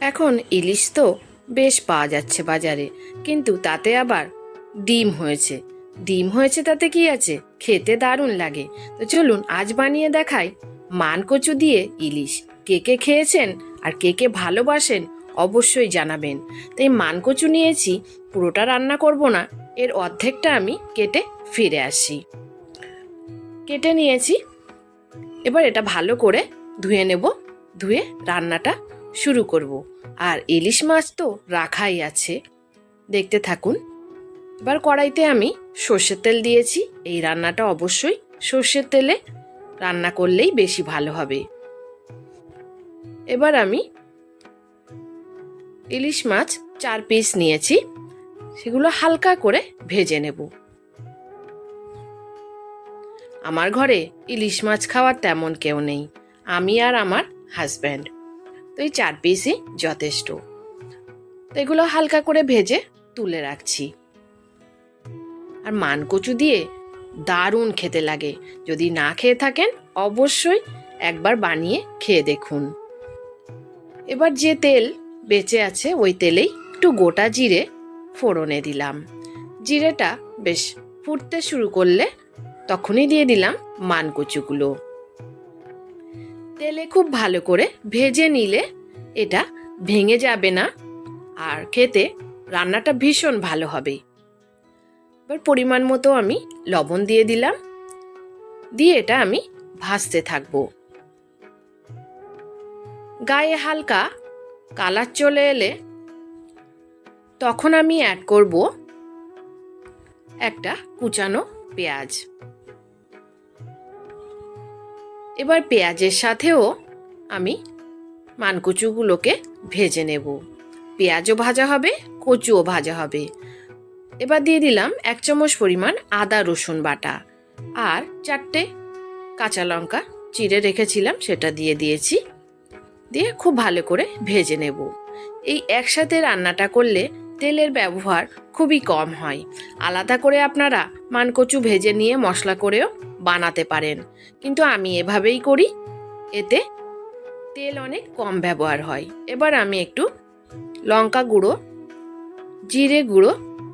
এখন ইলিশ তো বেশ পাওয়া যাচ্ছে বাজারে, কিন্তু তাতে আবার ডিম হয়েছে। ডিম হয়েছে তাতে কি আছে? খেতে দারুণ লাগে। তো চলুন আজ বানিয়ে দেখাই মান কচু দিয়ে ইলিশ। কে কে খেয়েছেন আর কে কে ভালোবাসেন অবশ্যই জানাবেন। তো এই মান কচু নিয়েছি, পুরোটা রান্না করব না, এর অর্ধেকটা আমি কেটে ফিরে আসি। কেটে নিয়েছি, এবার এটা ভালো করে ধুয়ে নেব, ধুয়ে রান্নাটা শুরু করব। আর ইলিশ মাছ তো রাখাই আছে। দেখতে থাকুন। এবার কড়াইতে আমি সর্ষের তেল দিয়েছি। এই রান্নাটা অবশ্যই সর্ষের তেলে রান্না করলেই বেশি ভালো হবে। এবার আমি ইলিশ মাছ চার পিস নিয়েছি। সেগুলো হালকা করে ভেজে নেব। আমার ঘরে ইলিশ মাছ খাওয়ার তেমন কেউ নেই। আমি আর আমার হাজব্যান্ড। তো এই চার পিসই যথেষ্ট। তো এগুলো হালকা করে ভেজে তুলে রাখছি। আর মানকচু দিয়ে দারুণ খেতে লাগে। যদি না খেয়ে থাকেন, অবশ্যই একবার বানিয়ে খেয়ে দেখুন। এবার যে তেল বেঁচে আছে, ওই তেলেই একটু গোটা জিরে ফোড়নে দিলাম। জিরেটা বেশ ফুটতে শুরু করলে তখনই দিয়ে দিলাম মানকচুগুলো। তেলে খুব ভালো করে ভেজে নিলে এটা ভেঙে যাবে না আর খেতে রান্নাটা ভীষণ ভালো হবে। এবার পরিমাণ মতো আমি লবণ দিয়ে দিলাম। দিয়ে এটা আমি ভাজতে থাকব। গায়ে হালকা কালার চলে এলে তখন আমি অ্যাড করব একটা কুচানো পেঁয়াজ। এবার পেঁয়াজের সাথেও আমি মানকুচুগুলোকে ভেজে নেব। পেঁয়াজও ভাজা হবে, কচুও ভাজা হবে। এবার দিয়ে দিলাম এক চামচ পরিমাণ আদা রসুন বাটা আর চারটে কাঁচা লঙ্কা চিড়ে রেখেছিলাম, সেটা দিয়ে দিয়েছি। দিয়ে খুব ভালো করে ভেজে নেব। এই একসাথে রান্নাটা করলে তেলের ব্যবহার খুবই কম হয়। আলাদা করে আপনারা মানকচু ভেজে নিয়ে মশলা করেও বানাতে পারেন। কিন্তু আমি এভাবেই করি, এতে তেল অনেক কম ব্যবহার হয়। এবার আমি একটু লঙ্কা গুঁড়ো, জিরে গুঁড়ো,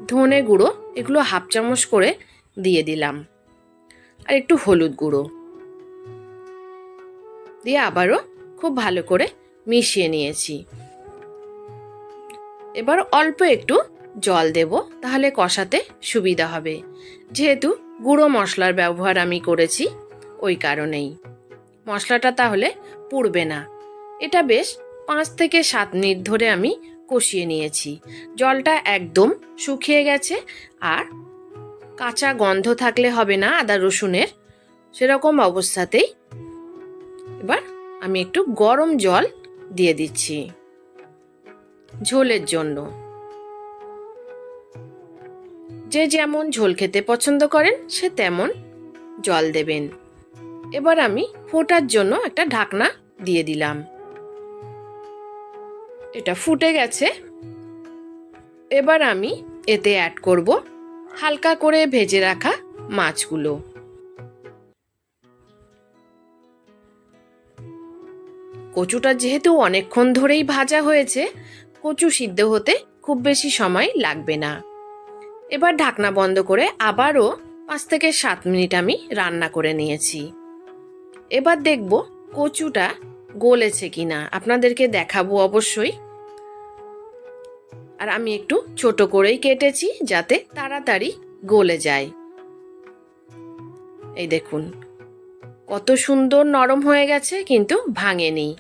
ধনে গুঁড়ো এগুলো হাফ চামচ করে দিয়ে দিলাম। আর একটু হলুদ গুঁড়ো। দিয়ে আবারও খুব ভালো করে মিশিয়ে নিয়েছি। এবার অল্প একটু জল দেব, তাহলে কষাতে সুবিধা হবে। যেহেতু গুঁড়ো মশলার ব্যবহার আমি করেছি ওই কারণেই। মশলাটা তাহলে পুড়বে না। এটা বেশ পাঁচ থেকে সাত মিনিট ধরে আমি কষিয়ে নিয়েছি। জলটা একদম শুকিয়ে গেছে আর কাঁচা গন্ধ থাকলে হবে না আদা রসুনের। সেরকম অবস্থাতেই এবার আমি একটু গরম জল দিয়ে দিচ্ছি। ঝোলের জন্য। যে যেমন ঝোল খেতে পছন্দ করেন, সে তেমন জল দেবেন। এবার আমি ফোটার জন্য একটা ঢাকনা দিয়ে দিলাম। এটা ফুটে গেছে। এবার আমি এতে অ্যাড করব হালকা করে ভেজে রাখা মাছগুলো। কচুটা যেহেতু অনেকক্ষণ ধরেই ভাজা হয়েছে কচু সিদ্ধ হতে খুব বেশি সময় লাগবে না। এবার ঢাকনা বন্ধ করে আবারও পাঁচ থেকে সাত মিনিট আমি রান্না করে নিয়েছি। এবার দেখব কচুটা গলেছে কিনা। আপনাদেরকে দেখাবো অবশ্যই। আর আমি একটু ছোট করেই কেটেছি যাতে তাড়াতাড়ি গলে যায়। এই দেখুন, কত সুন্দর নরম হয়ে গেছে কিন্তু ভাঙেনি।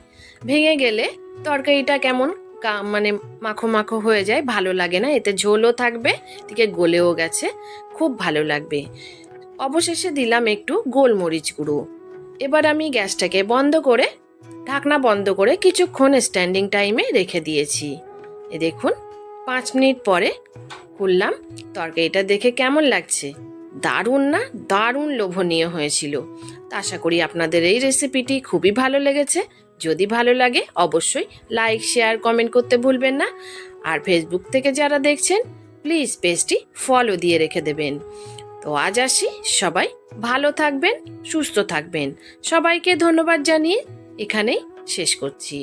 ভেঙে গেলে তরকারিটা কেমন কা- মানে মাখো মাখো হয়ে যায়, ভালো লাগে না। এতে ঝোলও থাকবে দিকে গলেও গেছে, খুব ভালো লাগবে। অবশেষে দিলাম একটু গোলমরিচ গুঁড়ো। এবার আমি গ্যাসটাকে বন্ধ করে, ঢাকনা বন্ধ করে কিছুক্ষণ স্ট্যান্ডিং টাইমে রেখে দিয়েছি। এ দেখুন, পাঁচ মিনিট পরে খুললাম তরকারিটা দেখে কেমন লাগছে? দারুণ না? দারুণ লোভনীয় হয়েছিল। আশা করি আপনাদের এই রেসিপিটি খুবই ভালো লেগেছে। যদি ভালো লাগে, অবশ্যই লাইক শেয়ার কমেন্ট করতে ভুলবেন না। আর ফেসবুক থেকে যারা দেখছেন প্লিজ পেজটি ফলো দিয়ে রেখে দেবেন। তো আজ আসি, সবাই ভালো থাকবেন, সুস্থ থাকবেন। সবাইকে ধন্যবাদ জানিয়ে এখানেই শেষ করছি।